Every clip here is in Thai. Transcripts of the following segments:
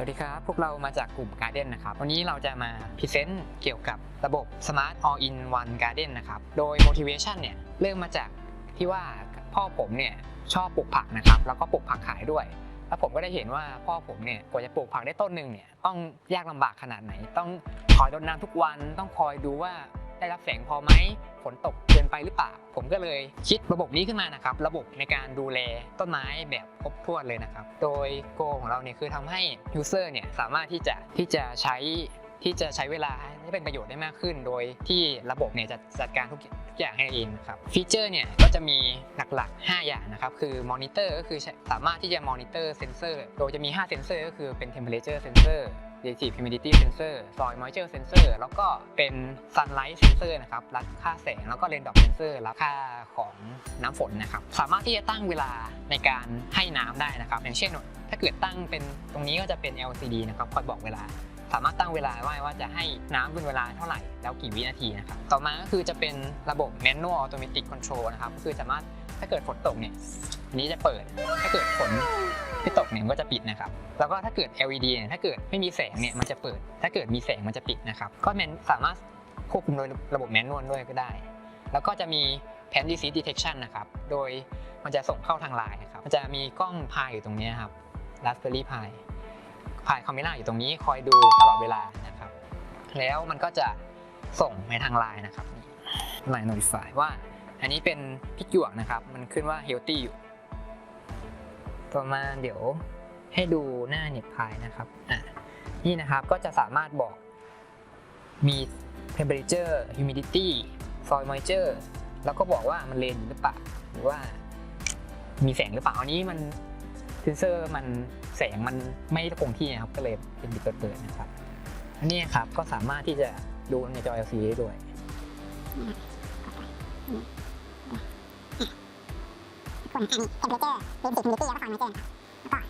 สวัสดีครับ พวกเรามาจากกลุ่ม Garden นะครับ วันนี้เราจะมาพรีเซนต์เกี่ยวกับระบบ Smart All in One Garden นะครับ โดย motivation เนี่ยเริ่มมาจากที่ว่าพ่อผมเนี่ยชอบปลูกผักนะครับ แล้วก็ปลูกผักขายด้วย แล้วผมก็ได้เห็นว่าพ่อผมเนี่ยกว่าจะปลูกผักได้ต้นหนึ่งเนี่ยต้องยากลำบากขนาดไหน ต้องคอยรดน้ำทุกวัน ต้องคอยดูว่า ได้รับแสงพอไหมฝนตกเกินไปหรือเปล่า ผมก็เลยคิดระบบนี้ขึ้นมานะครับ ระบบในการดูแลต้นไม้แบบครบถ้วนเลยนะครับ โดยโกของเราเนี่ยคือทำให้ user เนี่ยสามารถที่จะที่จะใช้ ที่จะใช้เวลาให้เป็นประโยชน์ได้มากขึ้น โดยที่ระบบเนี่ยจะจัดการทุกอย่างให้เองนะครับฟีเจอร์เนี่ยก็จะมีหลักๆ 5 อย่างนะครับ คือมอนิเตอร์ก็คือสามารถที่จะมอนิเตอร์เซนเซอร์โดยจะมี 5 เซนเซอร์ก็คือเป็น temperature sensor relative humidity sensor soil moisture sensor แล้วก็เป็น sunlight sensor นะครับ รับค่าแสง แล้วก็ raindrop sensor รับค่าของน้ำฝนนะครับ สามารถที่จะตั้งเวลาในการให้น้ำได้นะครับ อย่างเช่น ถ้าเกิดตั้งเป็นตรงนี้ก็จะเป็น LCD นะครับ คอยบอกเวลา สามารถตั้งเวลาไว้ว่าจะให้น้ำเป็นเวลาเท่าไหร่แล้วกี่วินาทีนะครับต่อมาก็คือจะเป็นระบบ manual automatic control นะครับก็คือสามารถถ้าเกิดฝนตกเนี่ยอันนี้จะเปิด ถ้าเกิดฝนไม่ตกเนี่ยก็จะปิดนะครับ แล้วก็ถ้าเกิด LED เนี่ยถ้าเกิดไม่มีแสงเนี่ยมันจะเปิด ถ้าเกิดมีแสงมันจะปิดนะครับ ก็แมนสามารถควบคุมโดยระบบ manual ด้วยก็ได้ แล้วก็จะมี pan disease detection นะครับ โดยมันจะส่งเข้าทางไลน์นะครับ มันจะมีกล้องพายอยู่ตรงนี้ครับ Raspberry Pi พายคอมมิล่าอยู่ตรงนี้คอยดูตลอดเวลานะครับ แล้วมันก็จะส่งในทางไลน์นะครับไลน์ notify ว่า อันนี้เป็นพริกหยวกนะครับ มันขึ้นว่า healthy อยู่ ต่อมาเดี๋ยวให้ดูหน้าเน็ตพายนะครับอะนี่นะครับก็จะสามารถบอกมี temperature humidity soil moisture แล้วก็บอกว่ามันเลนหรือเปล่าหรือว่ามีแสงหรือเปล่าอันนี้มัน นเซอร์มันแสงมันไม่คงที่นะครับก็เลยเป็นปิดเปิดนะครับอันนี้ครับก็สามารถที่จะดูในจอ LCD ได้ด้วยคนอันนี้เทมเพอเจอร์เป็นสีมิลิตี้แล้วก็ฟอยล์เจอร์นะครับ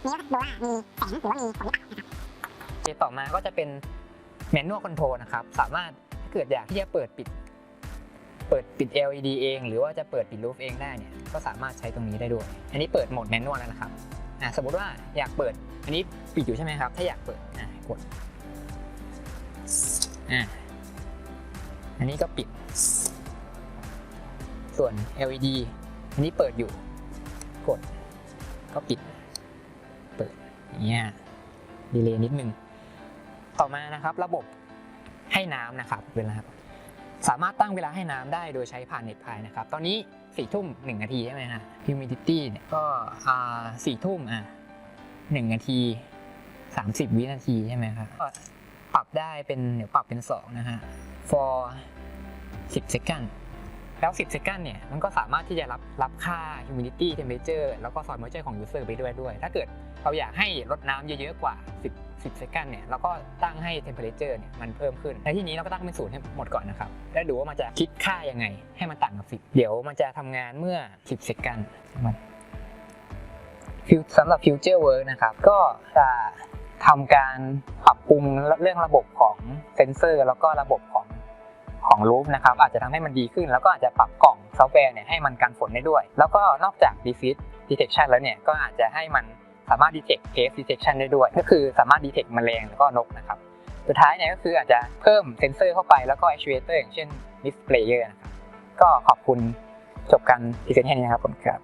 แล้วก็นี่ก็ดูว่ามีแสงหรือว่ามีฝนหรือเปล่านะครับต่อมาก็จะเป็นแมนนวลคอนโทรลนะครับ สามารถถ้าเกิดอยากที่จะเปิดปิด เปิดปิด LED เอง หรือว่าจะเปิดปิดรูฟเองได้เนี่ยก็สามารถใช้ตรงนี้ได้ด้วย อันนี้เปิดโหมดแมนนวลแล้วนะครับอะสมมติว่าอยากเปิด อันนี้ปิดอยู่ใช่ไหมครับ ถ้าอยากเปิดอะกดอะอันนี้ก็ปิด ส่วน LED อันนี้เปิดอยู่ กด ก็ปิด เปิดอย่างเงี้ยดีเลย์นิดนึง ต่อมานะครับ ระบบให้น้ำนะครับเวลา สามารถตั้งเวลาให้น้ำได้โดยใช้ผ่านเน็ตพายนะครับ ตอนนี้สี่ทุ่มหนึ่งนาทีใช่ไหมฮะ humidity เนี่ยก็อ่าสี่ทุ่มอะหนึ่งนาทีสามสิบวินาทีใช่ไหมครับก็ปรับได้เป็นเดี๋ยวปรับเป็นสองนะฮะ for สิบ second แล้ว 10 second เนี่ยมันก็สามารถที่จะรับรับค่า humidity temperature แล้วก็ soil moisture ของ user ไปด้วยด้วย ถ้าเกิดเราอยากให้ลดน้ำเยอะๆกว่า 10 10 second เนี่ยเราก็ตั้งให้ temperature เนี่ยมันเพิ่มขึ้นในที่นี้เราก็ตั้งเป็นศูนย์ให้หมดก่อนนะครับ แล้วดูว่ามันจะคิดค่ายังไง ให้มันต่างกับ 10 เดี๋ยวมันจะทำงานเมื่อ 10 second มันสำหรับ future work นะครับ ก็จะทำการปรับปรุงเรื่องระบบของเซนเซอร์ แล้วก็ระบบของ ของรูปนะครับอาจจะทำให้มันดีขึ้น แล้วก็อาจจะปรับกล่องซอฟต์แวร์เนี่ยให้มันกันฝนได้ด้วย แล้วก็นอกจาก disease detection แล้วเนี่ยก็อาจจะให้มันสามารถ detect pest detection ได้ด้วย ก็คือสามารถ detect แมลงแล้วก็นกนะครับสุดท้ายเนี่ยก็คืออาจจะเพิ่มเซนเซอร์เข้าไปแล้วก็ actuator อย่างเช่น displayer นะครับก็ขอบคุณจบการพรีเซนแค่นี้นะครับผมครับ